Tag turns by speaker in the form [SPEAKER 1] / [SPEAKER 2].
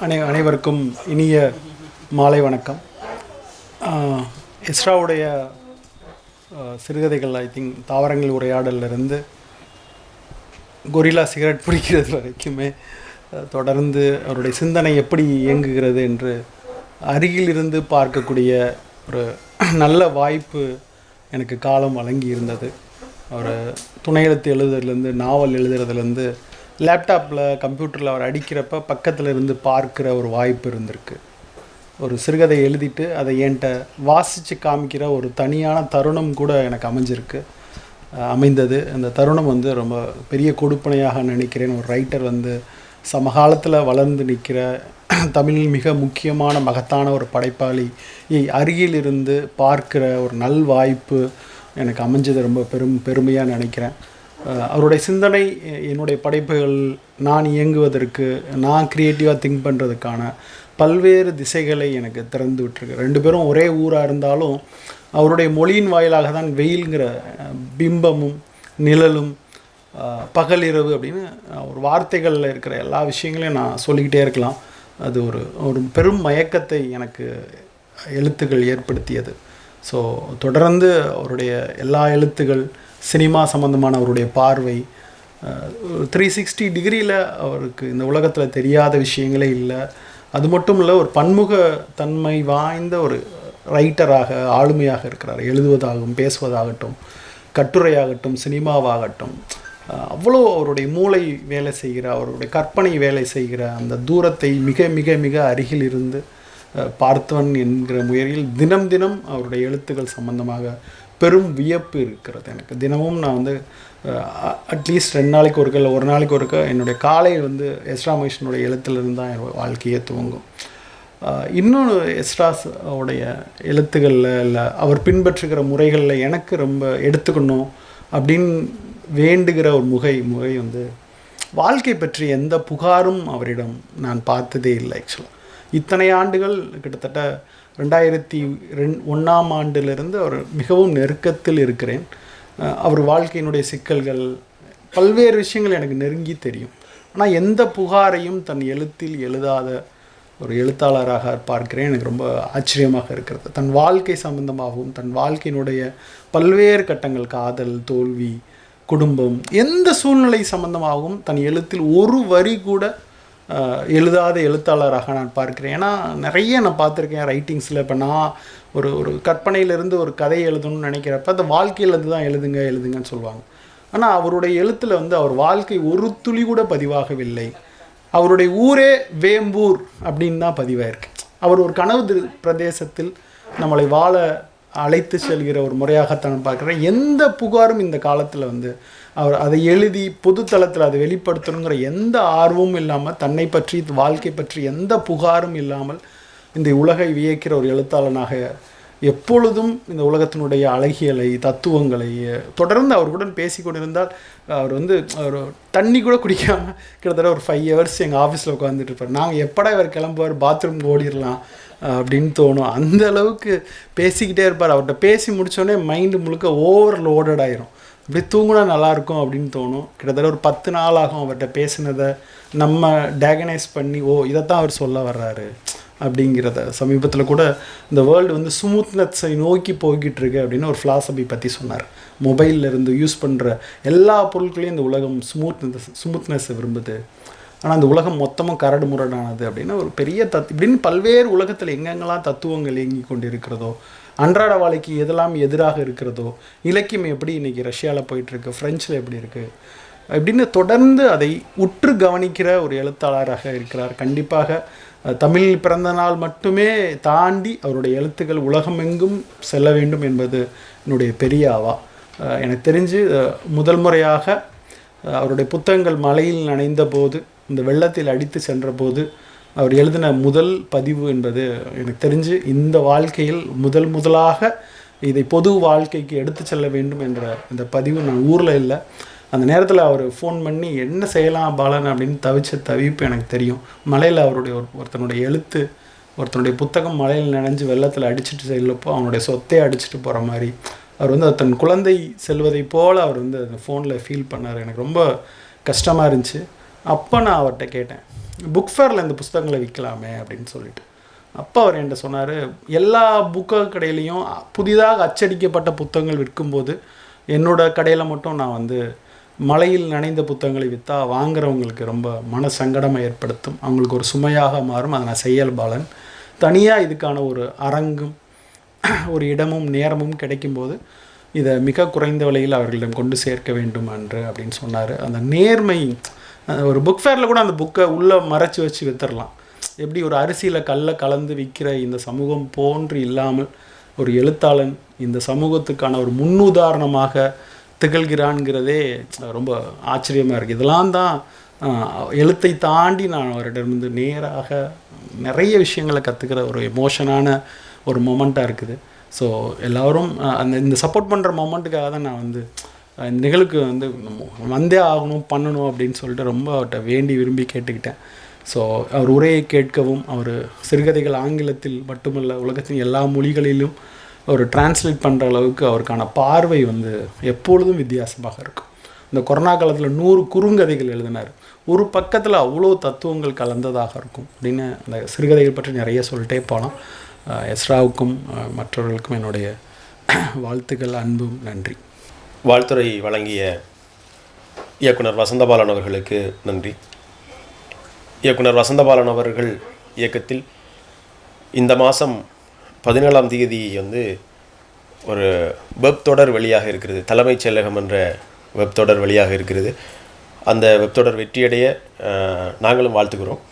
[SPEAKER 1] அனை அனைவருக்கும் இனிய மாலை வணக்கம். இஸ்ராவுடைய சிறுகதைகள் ஐ திங்க் தாவரங்கள் உரையாடலிருந்து இருந்து கொரில்லா சிகரெட் பிடிக்கிறது வரைக்குமே தொடர்ந்து அவருடைய சிந்தனை எப்படி இயங்குகிறது என்று அருகிலிருந்து பார்க்கக்கூடிய ஒரு நல்ல வாய்ப்பு எனக்கு காலம் வழங்கி இருந்தது அவர் துணை எழுத்து எழுதுறதுலேருந்து நாவல் எழுதுறதுலேருந்து லேப்டாப்பில் கம்ப்யூட்டரில் அவர் அடிக்கிறப்ப பக்கத்தில் இருந்து பார்க்குற ஒரு வாய்ப்பு இருந்திருக்கு. ஒரு சிறுகதை எழுதிட்டு அதை என்கிட்ட வாசித்து காமிக்கிற ஒரு தனியான தருணம் கூட எனக்கு அமைஞ்சிருக்கு. அமைந்தது. அந்த தருணம் வந்து ரொம்ப பெரிய கொடுப்பனையாக நினைக்கிறேன். ஒரு ரைட்டர் வந்து சமகாலத்தில் வளர்ந்து நிற்கிற தமிழில் மிக முக்கியமான மகத்தான ஒரு படைப்பாளி. அருகில் இருந்து பார்க்கிற ஒரு நல் வாய்ப்பு எனக்கு அமைஞ்சது ரொம்ப பெரும் பெருமையாக நினைக்கிறேன். அவருடைய சிந்தனை என்னுடைய படைப்புகள் நான் இயங்குவதற்கு நான் க்ரியேட்டிவாக திங்க் பண்ணுறதுக்கான பல்வேறு திசைகளை எனக்கு திறந்து விட்டுருக்கு. ரெண்டு பேரும் ஒரே ஊராக இருந்தாலும் அவருடைய மொழியின் வாயிலாக தான் வெயில்ங்கிற பிம்பமும் நிழலும் பகலிரவு பகல் இரவு அப்படின்னு ஒரு வார்த்தைகளில் இருக்கிற எல்லா விஷயங்களையும் நான் சொல்லிக்கிட்டே இருக்கலாம். அது ஒரு ஒரு பெரும் மயக்கத்தை எனக்கு எழுத்துக்கள் ஏற்படுத்தியது. ஸோ தொடர்ந்து அவருடைய எல்லா எழுத்துகள் சினிமா சம்மந்தமான அவருடைய பார்வை த்ரீ சிக்ஸ்டி டிகிரியில் அவருக்கு இந்த உலகத்தில் தெரியாத விஷயங்களே இல்லை. அது மட்டும் இல்லை ஒரு பன்முக தன்மை வாய்ந்த ஒரு ரைட்டராக ஆளுமையாக இருக்கிறார். எழுதுவதாகவும் பேசுவதாகட்டும் கட்டுரையாகட்டும் சினிமாவாகட்டும். அவ்வளோ அவருடைய மூளை வேலை செய்கிற அவருடைய கற்பனை வேலை செய்கிற அந்த தூரத்தை மிக மிக மிக அருகில் இருந்து பார்த்தவன் என்கிற முயற்சியில் தினம் தினம் அவருடைய எழுத்துக்கள் சம்பந்தமாக பெரும் வியப்பு இருக்கிறது எனக்கு. தினமும் நான் வந்து அட்லீஸ்ட் ரெண்டு நாளைக்கு ஒருக்க இல்லை ஒரு நாளைக்கு ஒருக்க என்னுடைய காலை வந்து எஸ்ரா மகிஷனுடைய எழுத்துலேருந்து தான் என் வாழ்க்கையே துவங்கும். இன்னொன்று எஸ்ராஸ் உடைய எழுத்துக்களில் இல்லை அவர் பின்பற்றுகிற முறைகளில் எனக்கு ரொம்ப எடுத்துக்கணும் அப்படின்னு வேண்டுகிற ஒரு முகை முறை வந்து வாழ்க்கை பற்றி எந்த புகாரும் அவரிடம் நான் பார்த்ததே இல்லை ஆக்சுவலாக இத்தனை ஆண்டுகள் கிட்டத்தட்ட ரெண்டாயிரத்தி ரெண் ஒன்றாம் ஆண்டிலிருந்து அவர் மிகவும் நெருக்கத்தில் இருக்கிறேன். அவர் வாழ்க்கையினுடைய சிக்கல்கள் பல்வேறு விஷயங்கள் எனக்கு நெருங்கி தெரியும். ஆனால் எந்த புகாரையும் தன் எழுத்தில் எழுதாத ஒரு எழுத்தாளராக பார்க்கிறேன். எனக்கு ரொம்ப ஆச்சரியமாக இருக்கிறது. தன் வாழ்க்கை சம்பந்தமாகவும் தன் வாழ்க்கையினுடைய பல்வேறு கட்டங்கள் காதல் தோல்வி குடும்பம் எந்த சூழ்நிலை சம்பந்தமாகவும் தன் எழுத்தில் ஒரு வரி கூட எழுதாத எழுத்தாளராக நான் பார்க்கிறேன். ஏன்னா நிறைய நான் பார்த்துருக்கேன் ரைட்டிங்ஸில் இப்போ நான் ஒரு ஒரு கற்பனையிலேருந்து ஒரு கதை எழுதணும்னு நினைக்கிறப்ப அந்த வாழ்க்கையிலேருந்து தான் எழுதுங்க எழுதுங்கன்னு சொல்லுவாங்க. ஆனால் அவருடைய எழுத்தில் வந்து அவர் வாழ்க்கை ஒரு துளி கூட பதிவாகவில்லை. அவருடைய ஊரே வேம்பூர் அப்படின்னு தான் பதிவாயிருக்கு. அவர் ஒரு கனவு பிரதேசத்தில் நம்மளை வாழ அழைத்து செல்கிற ஒரு முறையாகத்தான் பார்க்குறேன். எந்த புகாரும் இந்த காலத்தில் வந்து அவர் அதை எழுதி பொதுத்தளத்தில் அதை வெளிப்படுத்தணுங்கிற எந்த ஆர்வமும் இல்லாமல் தன்னை பற்றி வாழ்க்கை பற்றி எந்த புகாரும் இல்லாமல் இந்த உலகை வியக்கிற ஒரு எழுத்தாளனாக எப்பொழுதும் இந்த உலகத்தினுடைய அழகியலை தத்துவங்களை தொடர்ந்து அவருடன் பேசி கொண்டிருந்தால் அவர் வந்து அவர் தண்ணி கூட குடிக்காமல் கிட்டத்தட்ட ஒரு ஃபைவ் ஹவர்ஸ் எங்கள் ஆஃபீஸில் உட்காந்துட்டு இருப்பார். நாங்கள் எப்படா இவர் கிளம்புவார்? பாத்ரூம் ஓடிடலாம் அப்படின்னு தோணும். அந்த அளவுக்கு பேசிக்கிட்டே இருப்பார். அவர்கிட்ட பேசி முடித்தோடனே மைண்டு முழுக்க ஓவர் லோடட் ஆயிரும். அப்படியே தூங்கினா நல்லாயிருக்கும் அப்படின்னு தோணும். கிட்டத்தட்ட ஒரு பத்து நாள் ஆகும் அவர்கிட்ட பேசினதை. நம்ம டேகனைஸ் பண்ணி ஓ இதைத்தான் அவர் சொல்ல வர்றாரு. அப்படிங்கிறத சமீபத்தில் கூட இந்த வேர்ல்டு வந்து ஸ்மூத்னஸை நோக்கி போய்கிட்டு இருக்கு அப்படின்னு ஒரு ஃபிலாசபி பற்றி சொன்னார். மொபைலில் இருந்து யூஸ் பண்ணுற எல்லா பொருட்களையும் இந்த உலகம் ஸ்மூத்னஸ் ஸ்மூத்னஸை விரும்புது. ஆனால் அந்த உலகம் மொத்தமும் கரடு முரடானது அப்படின்னு ஒரு பெரிய தத் இப்படின்னு பல்வேறு உலகத்தில் எங்கெங்கெல்லாம் தத்துவங்கள் இயங்கி கொண்டு இருக்கிறதோ அன்றாட வாழ்க்கை எதெல்லாம் எதிராக இருக்கிறதோ இலக்கியம் எப்படி இன்னைக்கு ரஷ்யாவில் போயிட்டுருக்கு ஃப்ரெஞ்சில் எப்படி இருக்குது அப்படின்னு தொடர்ந்து அதை உற்று கவனிக்கிற ஒரு எழுத்தாளராக இருக்கிறார். கண்டிப்பாக தமிழ் பிறந்த நாள் மட்டுமே தாண்டி அவருடைய எழுத்துக்கள் உலகமெங்கும் செல்ல வேண்டும் என்பது என்னுடைய பெரிய ஆவா. எனக்கு தெரிஞ்சு முதல் முறையாக அவருடைய புத்தகங்கள் மலையில் நனைந்த போது இந்த வெள்ளத்தில் அடித்து சென்றபோது அவர் எழுதின முதல் பதிவு என்பது எனக்கு தெரிஞ்சு இந்த வாழ்க்கையில் முதல் முதலாக இதை பொது வாழ்க்கைக்கு எடுத்து செல்ல வேண்டும் என்ற இந்த பதிவு நான் ஊரில் இல்லை. அந்த நேரத்தில் அவர் ஃபோன் பண்ணி என்ன செய்யலாம் பாலன்? அப்படின்னு தவிச்ச தவிப்பு எனக்கு தெரியும். மலையில் அவருடைய ஒரு ஒருத்தனுடைய எழுத்து ஒருத்தனுடைய புத்தகம் மழையில் நனைஞ்சு வெள்ளத்தில் அடிச்சுட்டு செல்லப்போ அவனுடைய சொத்தை அடிச்சிட்டு போகிற மாதிரி. அவர் வந்து தன் குழந்தை செல்வதை போல் அவர் வந்து அந்த ஃபோனில் ஃபீல் பண்ணார். எனக்கு ரொம்ப கஷ்டமாக இருந்துச்சு. அப்போ நான் அவர்கிட்ட கேட்டேன் புக் ஃபேரில் இந்த புஸ்தகங்களை விற்கலாமே அப்படின்னு சொல்லிட்டு. அப்போ அவர் என்கிட்ட சொன்னார் எல்லா புக்க கடையிலையும் புதிதாக அச்சடிக்கப்பட்ட புத்தகங்கள் விற்கும்போது என்னோட கடையில் மட்டும் நான் வந்து மலையில் நனைந்த புத்தகங்களை விற்றா வாங்குறவங்களுக்கு ரொம்ப மன சங்கடமாக ஏற்படுத்தும் அவங்களுக்கு ஒரு சுமையாக மாறும் அதை நான் செய்யல் பாலன். தனியாக இதுக்கான ஒரு அரங்கும் ஒரு இடமும் நேரமும் கிடைக்கும்போது இதை மிக குறைந்த விலையில் அவர்களிடம் கொண்டு சேர்க்க வேண்டும் என்று அப்படின்னு சொன்னார். அந்த நேர்மை ஒரு புக் ஃபேரில் கூட அந்த புக்கை உள்ளே மறைச்சி வச்சு வித்துடலாம் எப்படி ஒரு அரிசியில் கல்லை கலந்து விற்கிற இந்த சமூகம் போன்று இல்லாமல் ஒரு எழுத்தாளன் இந்த சமூகத்துக்கான ஒரு முன்னுதாரணமாக திகழ்கிறான்ங்கிறதே ரொம்ப ஆச்சரியமாக இருக்குது இதெல்லாம் தான் எழுத்தை தாண்டி நான் அவரிடமிருந்து நேராக நிறைய விஷயங்களை கற்றுக்கிற ஒரு எமோஷனான ஒரு மொமெண்ட்டாக இருக்குது. ஸோ எல்லோரும் அந்த இந்த சப்போர்ட் பண்ணுற மொமெண்ட்டுக்காக தான் நான் வந்து இந்த நிகழ்வுக்கு வந்து வந்தே ஆகணும் பண்ணணும் அப்படின்னு சொல்லிட்டு ரொம்ப அவர்கிட்ட வேண்டி விரும்பி கேட்டுக்கிட்டேன். ஸோ அவர் உரையை கேட்கவும் அவர் சிறுகதைகள் ஆங்கிலத்தில் மட்டுமல்ல உலகத்தின் எல்லா மொழிகளிலும் அவர் டிரான்ஸ்லேட் பண்ணுற அளவுக்கு அவருக்கான பார்வை வந்து எப்பொழுதும் வித்தியாசமாக இருக்கும். இந்த கொரோனா காலத்தில் நூறு குறுங்கதைகள் எழுதினார். ஒரு பக்கத்தில் அவ்வளோ தத்துவங்கள் கலந்ததாக இருக்கும் அப்படின்னு அந்த சிறுகதைகள் பற்றி நிறைய சொல்லிட்டே போகலாம் எஸ்ராவுக்கும் மற்றவர்களுக்கும் என்னுடைய வாழ்த்துக்கள் அன்பும் நன்றி.
[SPEAKER 2] வாழ்த்துறை வழங்கிய இயக்குனர் வசந்தபாலன் அவர்களுக்கு நன்றி. இயக்குனர் வசந்தபாலன் அவர்கள் இயக்கத்தில் இந்த மாதம் பதினேழாம் தேதி வந்து ஒரு வெப் தொடர் வெளியாக இருக்கிறது. தலைமைச் செயலகம் என்ற வெப் தொடர் வெளியாக இருக்கிறது. அந்த வெப் தொடர் வெற்றியடைய நாங்களும் வாழ்த்துக்கிறோம்